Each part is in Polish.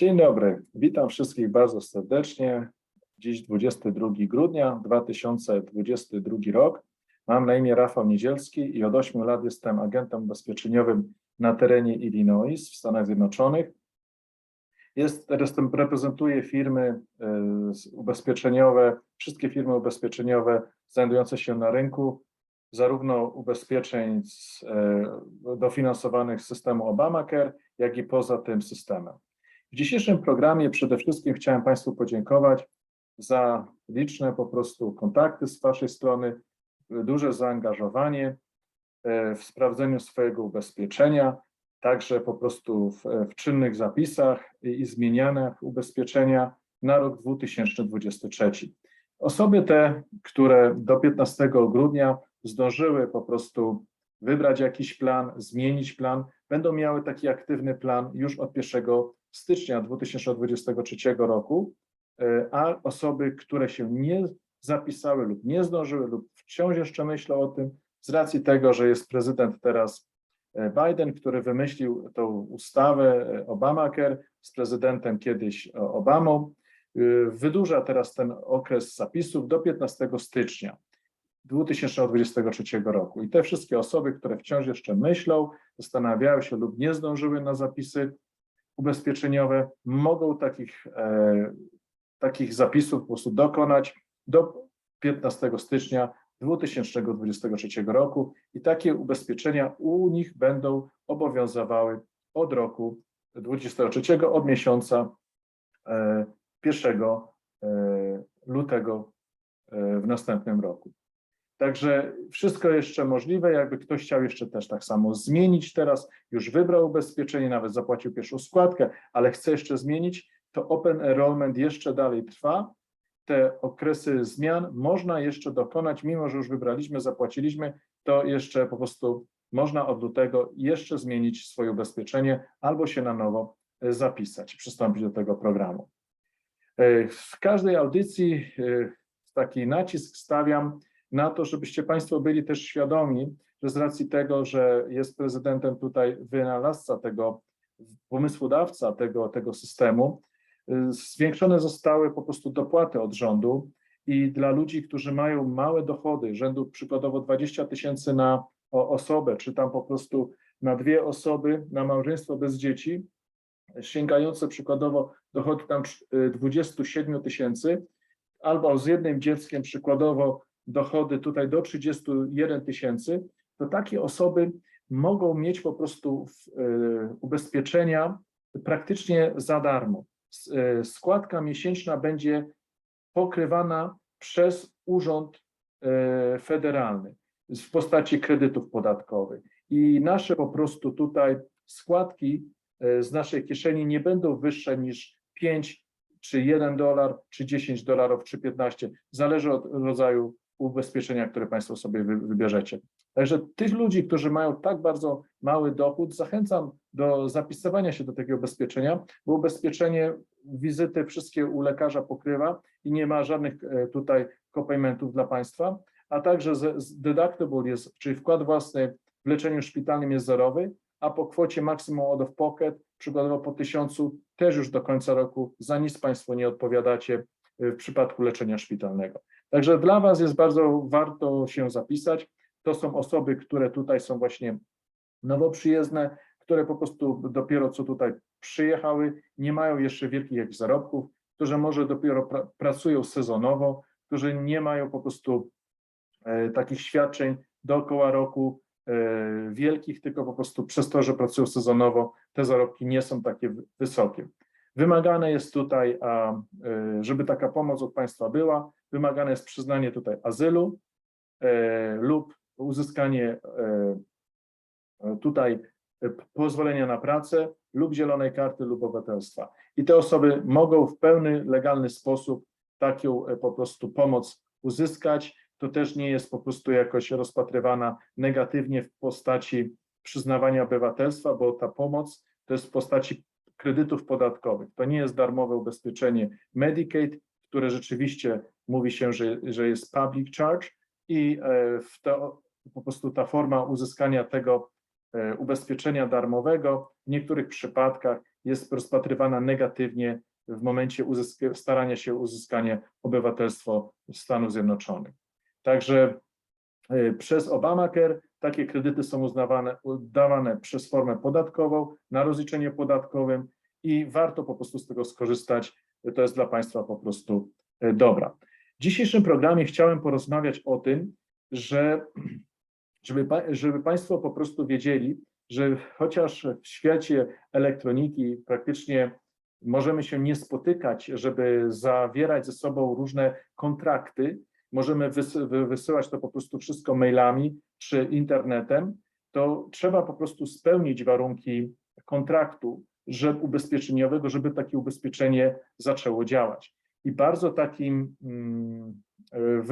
Dzień dobry, witam wszystkich bardzo serdecznie. Dziś 22 grudnia 2022 rok. Mam na imię Rafał Niedzielski i od 8 lat jestem agentem ubezpieczeniowym na terenie Illinois w Stanach Zjednoczonych. Jest, reprezentuję firmy e, ubezpieczeniowe, wszystkie firmy ubezpieczeniowe znajdujące się na rynku, zarówno ubezpieczeń z, e, dofinansowanych z systemu Obamacare, jak i poza tym systemem. W dzisiejszym programie przede wszystkim chciałem Państwu podziękować za liczne po prostu kontakty z Waszej strony, duże zaangażowanie e, w sprawdzeniu swojego ubezpieczenia, także po prostu w, w czynnych zapisach i, i zmienianiach ubezpieczenia na rok 2023. Osoby te, które do 15 grudnia zdążyły po prostu wybrać jakiś plan, zmienić plan, będą miały taki aktywny plan już od 1 stycznia 2023 roku, e, a osoby, które się nie zapisały lub nie zdążyły lub wciąż jeszcze myślą o tym, z racji tego, że jest prezydent teraz e, Biden, który wymyślił tą ustawę e, Obamacare z prezydentem kiedyś Obamą, wydłuża teraz ten okres zapisów do 15 stycznia 2023 roku. I te wszystkie osoby, które wciąż jeszcze myślą, zastanawiają się lub nie zdążyły na zapisy ubezpieczeniowe, mogą takich, e, takich zapisów po prostu dokonać do 15 stycznia 2023 roku i takie ubezpieczenia u nich będą obowiązywały od roku 23, od miesiąca e, 1 e, lutego e, w następnym roku. Także wszystko jeszcze możliwe, jakby ktoś chciał jeszcze też tak samo zmienić teraz, już wybrał ubezpieczenie, nawet zapłacił pierwszą składkę, ale chce jeszcze zmienić, to Open Enrollment jeszcze dalej trwa. Te okresy zmian można jeszcze dokonać, mimo że już wybraliśmy, zapłaciliśmy, to jeszcze po prostu można od lutego jeszcze zmienić swoje ubezpieczenie albo się na nowo e, zapisać, przystąpić do tego programu. E, W każdej audycji e, taki nacisk stawiam na to, żebyście Państwo byli też świadomi, że z racji tego, że jest prezydentem tutaj wynalazca tego, pomysłodawca tego, tego systemu, y, zwiększone zostały po prostu dopłaty od rządu i dla ludzi, którzy mają małe dochody, rzędu przykładowo 20 tysięcy na osobę, czy tam po prostu na dwie osoby, na małżeństwo bez dzieci, sięgające przykładowo dochody tam y, 27 tysięcy, albo z jednym dzieckiem przykładowo dochody tutaj do 31 tysięcy, to takie osoby mogą mieć po prostu e, ubezpieczenia praktycznie za darmo. E, Składka miesięczna będzie pokrywana przez Urząd e, Federalny w postaci kredytów podatkowych. I nasze po prostu tutaj składki z naszej kieszeni nie będą wyższe niż 5 czy 1 dolar, czy 10 dolarów, czy 15, zależy od rodzaju ubezpieczenia, które Państwo sobie wy- wybierzecie. Także tych ludzi, którzy mają tak bardzo mały dochód, zachęcam do zapisywania się do takiego ubezpieczenia, bo ubezpieczenie wizyty wszystkie u lekarza pokrywa i nie ma żadnych e, tutaj kopaymentów dla Państwa, a także deductible jest, czyli wkład własny w leczeniu szpitalnym jest zerowy, a po kwocie maximum out of pocket, przykładowo po tysiącu, też już do końca roku za nic Państwo nie odpowiadacie y, w przypadku leczenia szpitalnego. Także dla Was jest bardzo warto się zapisać. To są osoby, które tutaj są właśnie nowo przyjezdne, które po prostu dopiero co tutaj przyjechały, nie mają jeszcze wielkich zarobków, którzy może dopiero pra pracują sezonowo, którzy nie mają po prostu e, takich świadczeń dookoła roku e, wielkich, tylko po prostu przez to, że pracują sezonowo, te zarobki nie są takie wy- wysokie. Wymagane jest tutaj, a, e, żeby taka pomoc od państwa była, wymagane jest przyznanie tutaj azylu e, lub uzyskanie e, e, tutaj pozwolenia na pracę lub zielonej karty lub obywatelstwa. I te osoby mogą w pełny legalny sposób taką e, po prostu pomoc uzyskać. To też nie jest po prostu jakoś rozpatrywana negatywnie w postaci przyznawania obywatelstwa, bo ta pomoc to jest w postaci kredytów podatkowych. To nie jest darmowe ubezpieczenie Medicaid, które rzeczywiście mówi się, że, że jest public charge i e, w to, po prostu ta forma uzyskania tego e, ubezpieczenia darmowego w niektórych przypadkach jest rozpatrywana negatywnie w momencie starania się o uzyskanie obywatelstwa Stanów Zjednoczonych. Także y, przez Obamacare takie kredyty są uznawane, dawane przez formę podatkową na rozliczenie podatkowym i warto po prostu z tego skorzystać. To jest dla Państwa po prostu dobra. W dzisiejszym programie chciałem porozmawiać o tym, że żeby, żeby Państwo po prostu wiedzieli, że chociaż w świecie elektroniki praktycznie możemy się nie spotykać, żeby zawierać ze sobą różne kontrakty, możemy wys- wy- wysyłać to po prostu wszystko mailami czy internetem, to trzeba po prostu spełnić warunki kontraktu że, ubezpieczeniowego, żeby takie ubezpieczenie zaczęło działać. I bardzo takim mm, e,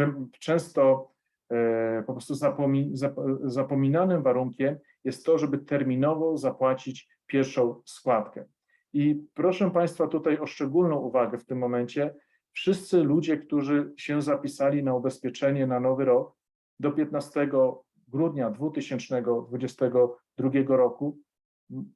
często e, po prostu zapomi, zap- zapominanym warunkiem jest to, żeby terminowo zapłacić pierwszą składkę. I proszę Państwa tutaj o szczególną uwagę w tym momencie. Wszyscy ludzie, którzy się zapisali na ubezpieczenie na nowy rok do 15 grudnia 2022 roku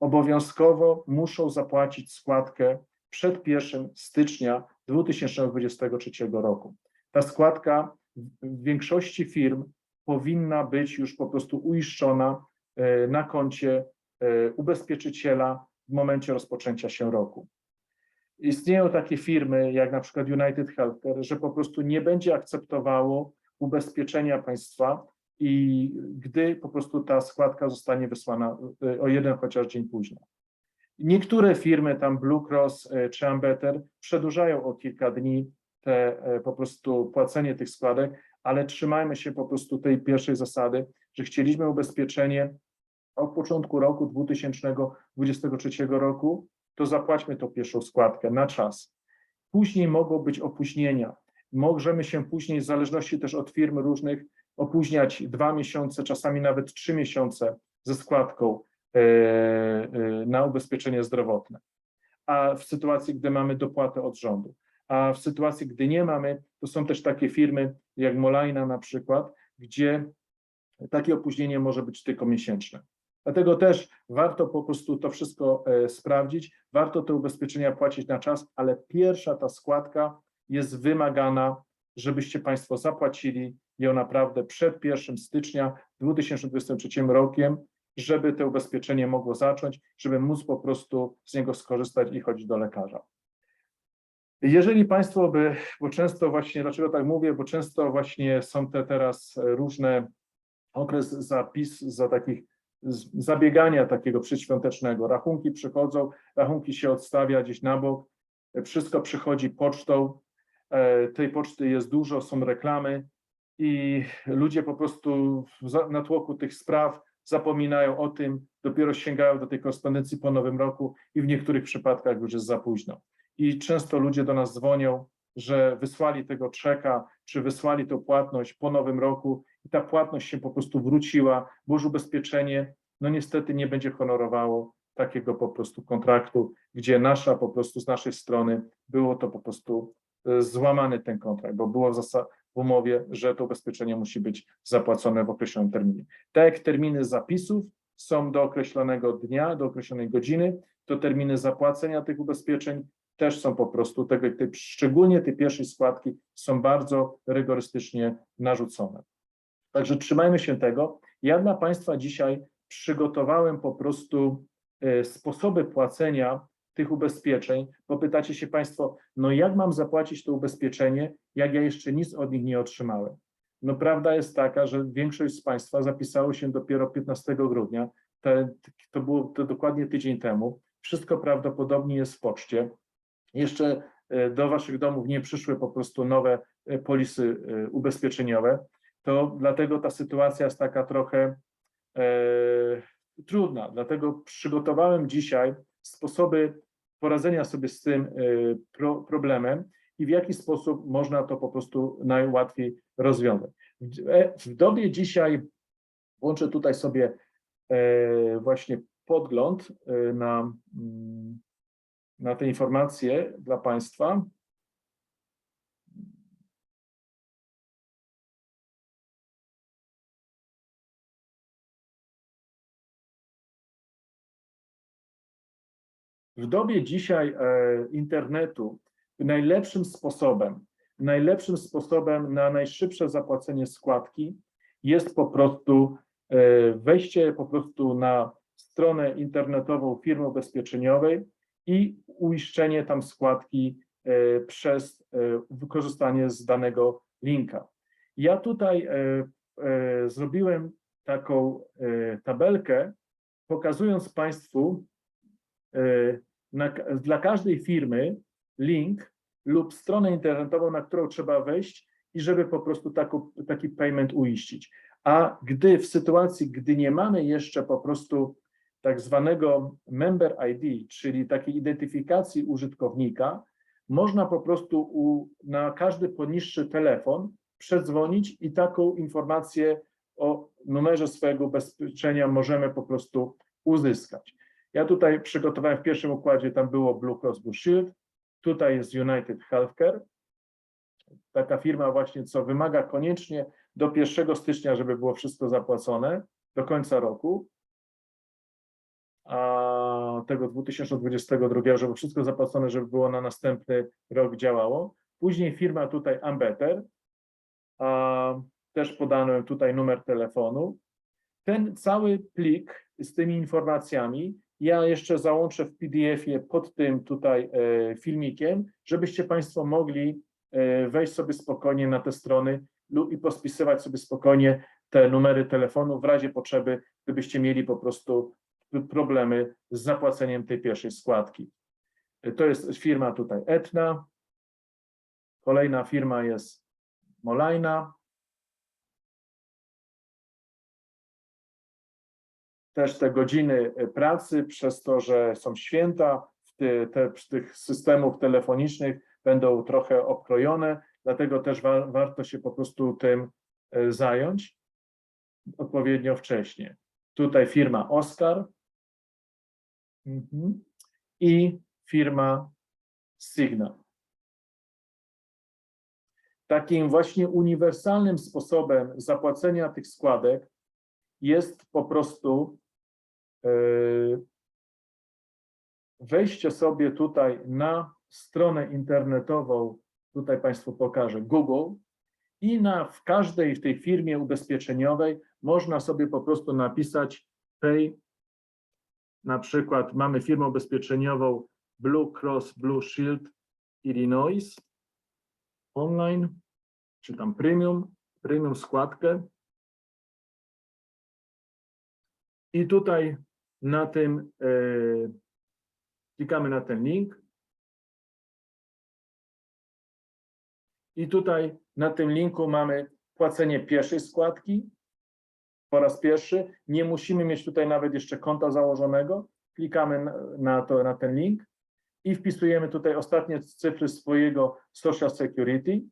obowiązkowo muszą zapłacić składkę przed 1 stycznia 2023 roku. Ta składka w większości firm powinna być już po prostu uiszczona e, na koncie e, ubezpieczyciela w momencie rozpoczęcia się roku. Istnieją takie firmy jak na przykład United Healthcare, że po prostu nie będzie akceptowało ubezpieczenia państwa i gdy po prostu ta składka zostanie wysłana e, o jeden chociaż dzień później. Niektóre firmy, tam Blue Cross e, czy Ambetter, przedłużają o kilka dni te e, po prostu płacenie tych składek, ale trzymajmy się po prostu tej pierwszej zasady, że chcieliśmy ubezpieczenie od początku roku 2023 roku, to zapłaćmy tą pierwszą składkę na czas. Później mogą być opóźnienia. Możemy się później, w zależności też od firm różnych, opóźniać dwa miesiące, czasami nawet trzy miesiące ze składką na ubezpieczenie zdrowotne. A w sytuacji, gdy mamy dopłatę od rządu. A w sytuacji, gdy nie mamy, to są też takie firmy jak Molina na przykład, gdzie takie opóźnienie może być tylko miesięczne. Dlatego też warto po prostu to wszystko e, sprawdzić, warto te ubezpieczenia płacić na czas, ale pierwsza ta składka jest wymagana, żebyście Państwo zapłacili ją naprawdę przed 1 stycznia 2023 rokiem, żeby to ubezpieczenie mogło zacząć, żeby móc po prostu z niego skorzystać i chodzić do lekarza. Jeżeli Państwo by, bo często właśnie, dlaczego tak mówię, bo często właśnie są te teraz różne okres zapis za takich zabiegania takiego przedświątecznego. Rachunki przychodzą, rachunki się odstawia gdzieś na bok, wszystko przychodzi pocztą, e, tej poczty jest dużo, są reklamy i ludzie po prostu w za- natłoku tych spraw zapominają o tym, dopiero sięgają do tej korespondencji po nowym roku i w niektórych przypadkach już jest za późno. I często ludzie do nas dzwonią, że wysłali tego czeka, czy wysłali tą płatność po nowym roku i ta płatność się po prostu wróciła, bo już ubezpieczenie, no niestety nie będzie honorowało takiego po prostu kontraktu, gdzie nasza po prostu z naszej strony było to po prostu e, złamany ten kontrakt, bo było w umowie, że to ubezpieczenie musi być zapłacone w określonym terminie. Tak jak terminy zapisów są do określonego dnia, do określonej godziny, to terminy zapłacenia tych ubezpieczeń też są po prostu, tego, te, szczególnie te pierwsze składki są bardzo rygorystycznie narzucone. Także trzymajmy się tego. Ja dla Państwa dzisiaj przygotowałem po prostu e, sposoby płacenia tych ubezpieczeń, bo pytacie się Państwo, no jak mam zapłacić to ubezpieczenie, jak ja jeszcze nic od nich nie otrzymałem? No prawda jest taka, że większość z Państwa zapisało się dopiero 15 grudnia, to było to dokładnie tydzień temu. Wszystko prawdopodobnie jest w poczcie. Jeszcze e, do Waszych domów nie przyszły po prostu nowe e, polisy e, ubezpieczeniowe, to dlatego ta sytuacja jest taka trochę e, trudna. Dlatego przygotowałem dzisiaj sposoby poradzenia sobie z tym pro, problemem i w jaki sposób można to po prostu najłatwiej rozwiązać. W, e, dobie dzisiaj włączę tutaj sobie e, właśnie podgląd e, na, mm, na te informacje dla Państwa. W dobie dzisiaj e, internetu najlepszym sposobem, najlepszym sposobem na najszybsze zapłacenie składki jest po prostu e, wejście po prostu na stronę internetową firmy ubezpieczeniowej i uiszczenie tam składki e, przez wykorzystanie z danego linka. Ja tutaj zrobiłem taką tabelkę, pokazując Państwu na, dla każdej firmy link lub stronę internetową, na którą trzeba wejść i żeby po prostu taki payment uiścić. A gdy w sytuacji, gdy nie mamy jeszcze po prostu tak zwanego member ID, czyli takiej identyfikacji użytkownika, można po prostu u, na każdy poniższy telefon przedzwonić i taką informację o numerze swojego ubezpieczenia możemy po prostu uzyskać. Ja tutaj przygotowałem w pierwszym układzie, tam było Blue Cross Blue Shield, tutaj jest United Healthcare, taka firma właśnie, co wymaga koniecznie do 1 stycznia, żeby było wszystko zapłacone do końca roku, a tego 2022, żeby wszystko zapłacone, żeby było na następny rok działało. Później firma tutaj Ambeter, a też podano tutaj numer telefonu. Ten cały plik z tymi informacjami ja jeszcze załączę w PDF-ie pod tym tutaj e, filmikiem, żebyście Państwo mogli e, wejść sobie spokojnie na te strony lub i pospisywać sobie spokojnie te numery telefonu w razie potrzeby, gdybyście mieli po prostu problemy z zapłaceniem tej pierwszej składki. E, To jest firma tutaj Etna. Kolejna firma jest Molajna. Też te godziny e, pracy, przez to, że są święta, te, te, tych systemów telefonicznych będą trochę obkrojone, dlatego też wa warto się po prostu tym e, zająć odpowiednio wcześnie. Tutaj firma Oscar mhm. i firma Signal. Takim właśnie uniwersalnym sposobem zapłacenia tych składek jest po prostu e, wejście sobie tutaj na stronę internetową, tutaj Państwu pokażę, Google i na, w każdej w tej firmie ubezpieczeniowej można sobie po prostu napisać pay, na przykład mamy firmę ubezpieczeniową Blue Cross Blue Shield Illinois online, czy tam premium, premium składkę. I tutaj na tym e, klikamy na ten link. I tutaj na tym linku mamy płacenie pierwszej składki po raz pierwszy. Nie musimy mieć tutaj nawet jeszcze konta założonego. Klikamy na, to, na ten link i wpisujemy tutaj ostatnie cyfry swojego Social Security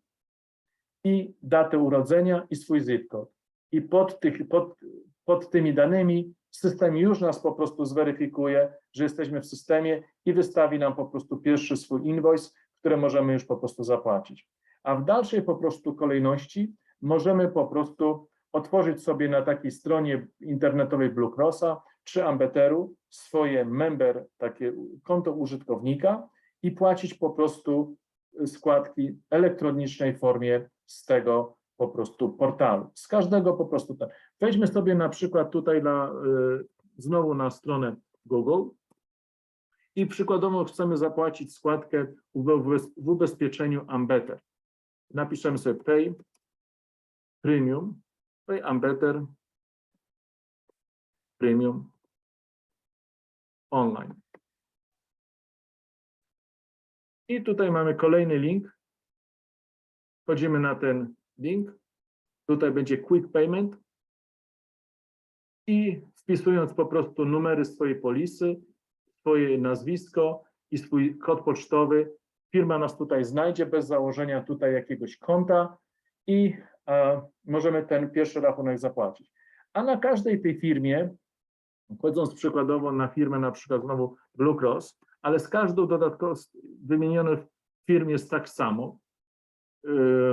i datę urodzenia i swój zip code. I pod, tych, pod, pod tymi danymi system już nas po prostu zweryfikuje, że jesteśmy w systemie i wystawi nam po prostu pierwszy swój invoice, który możemy już po prostu zapłacić. A w dalszej po prostu kolejności możemy po prostu otworzyć sobie na takiej stronie internetowej Blue Crossa czy Ambeteru swoje member, takie konto użytkownika i płacić po prostu składki elektronicznej formie z tego po prostu portalu. Z każdego po prostu. tak. Wejdźmy sobie na przykład tutaj na, y, znowu na stronę Google i przykładowo chcemy zapłacić składkę w ubezpieczeniu Ambeter. Napiszemy sobie Pay Premium, Pay Ambeter Premium Online. I tutaj mamy kolejny link. Wchodzimy na ten link. Tutaj będzie Quick Payment. I wpisując po prostu numery swojej polisy, swoje nazwisko i swój kod pocztowy, firma nas tutaj znajdzie bez założenia tutaj jakiegoś konta i a, możemy ten pierwszy rachunek zapłacić. A na każdej tej firmie, wchodząc przykładowo na firmę na przykład znowu Blue Cross, ale z każdą dodatkowo wymienioną firm jest tak samo,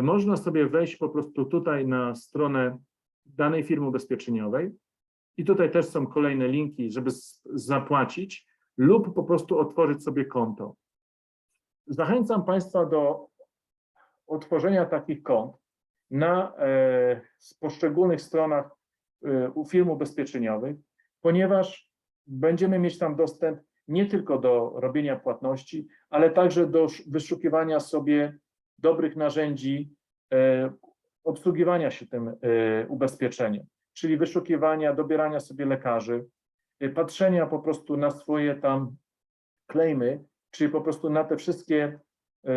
można sobie wejść po prostu tutaj na stronę danej firmy ubezpieczeniowej i tutaj też są kolejne linki, żeby zapłacić, lub po prostu otworzyć sobie konto. Zachęcam Państwa do otworzenia takich kont na e, poszczególnych stronach e, firm ubezpieczeniowych, ponieważ będziemy mieć tam dostęp nie tylko do robienia płatności, ale także do sz- wyszukiwania sobie dobrych narzędzi e, obsługiwania się tym e, ubezpieczeniem, czyli wyszukiwania, dobierania sobie lekarzy, e, patrzenia po prostu na swoje tam klejmy, czyli po prostu na te wszystkie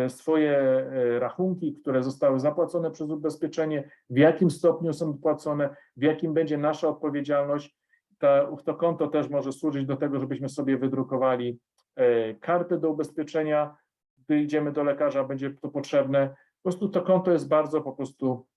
swoje rachunki, które zostały zapłacone przez ubezpieczenie, w jakim stopniu są płacone, w jakim będzie nasza odpowiedzialność. Ta, to konto też może służyć do tego, żebyśmy sobie wydrukowali kartę do ubezpieczenia, gdy idziemy do lekarza, będzie to potrzebne. Po prostu to konto jest bardzo po prostu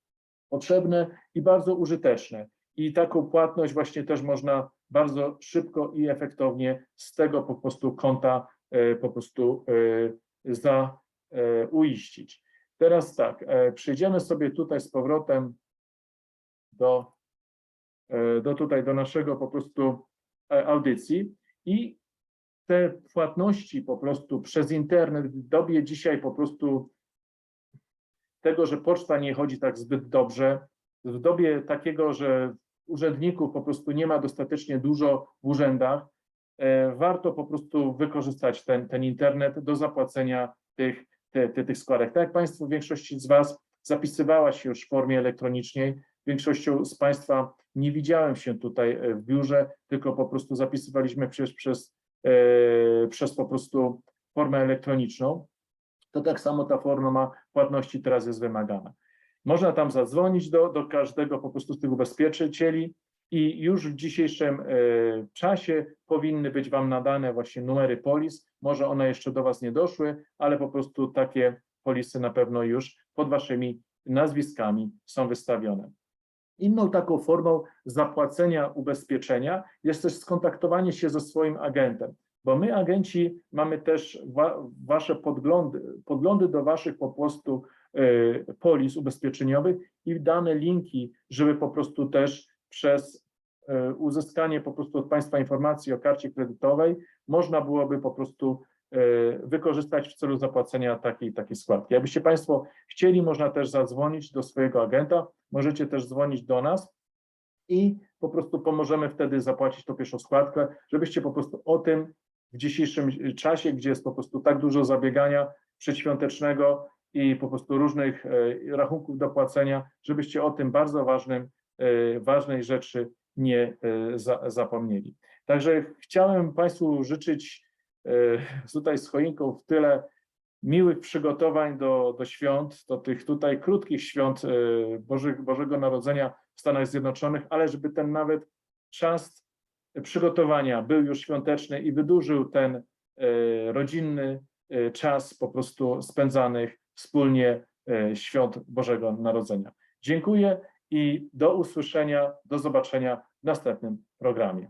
potrzebne i bardzo użyteczne. I taką płatność właśnie też można bardzo szybko i efektownie z tego po prostu konta e, po prostu e, za e, uiścić. Teraz tak, przejdziemy sobie tutaj z powrotem do, do tutaj, do naszego po prostu audycji i te płatności po prostu przez internet w dobie dzisiaj po prostu tego, że poczta nie chodzi tak zbyt dobrze, w dobie takiego, że urzędników po prostu nie ma dostatecznie dużo w urzędach, e, warto po prostu wykorzystać ten, ten internet do zapłacenia tych, te, te, tych składek. Tak jak Państwo, większość z Was zapisywała się już w formie elektronicznej, większością z Państwa nie widziałem się tutaj e, w biurze, tylko po prostu zapisywaliśmy przez, przez, przez po prostu formę elektroniczną. To tak samo ta forma płatności teraz jest wymagana. Można tam zadzwonić do, do każdego po prostu z tych ubezpieczycieli i już w dzisiejszym e, czasie powinny być Wam nadane właśnie numery polis. Może one jeszcze do Was nie doszły, ale po prostu takie polisy na pewno już pod Waszymi nazwiskami są wystawione. Inną taką formą zapłacenia ubezpieczenia. Jest też skontaktowanie się ze swoim agentem, bo my agenci mamy też wa Wasze podglądy, podglądy do Waszych po prostu y, polis ubezpieczeniowych i dane linki, żeby po prostu też przez y, uzyskanie po prostu od Państwa informacji o karcie kredytowej można byłoby po prostu wykorzystać w celu zapłacenia takiej, takiej składki. Jakbyście Państwo chcieli, można też zadzwonić do swojego agenta, możecie też dzwonić do nas i po prostu pomożemy wtedy zapłacić tą pierwszą składkę, żebyście po prostu o tym w dzisiejszym czasie, gdzie jest po prostu tak dużo zabiegania przedświątecznego i po prostu różnych e, rachunków do płacenia, żebyście o tym bardzo ważnym, e, ważnej rzeczy nie e, za, zapomnieli. Także chciałem Państwu życzyć e, tutaj z choinką w tyle miłych przygotowań do, do świąt, do tych tutaj krótkich świąt e, Bożych, Bożego Narodzenia w Stanach Zjednoczonych, ale żeby ten nawet czas przygotowania był już świąteczny i wydłużył ten e, rodzinny e, czas po prostu spędzanych wspólnie e, świąt Bożego Narodzenia. Dziękuję i do usłyszenia, do zobaczenia w następnym programie.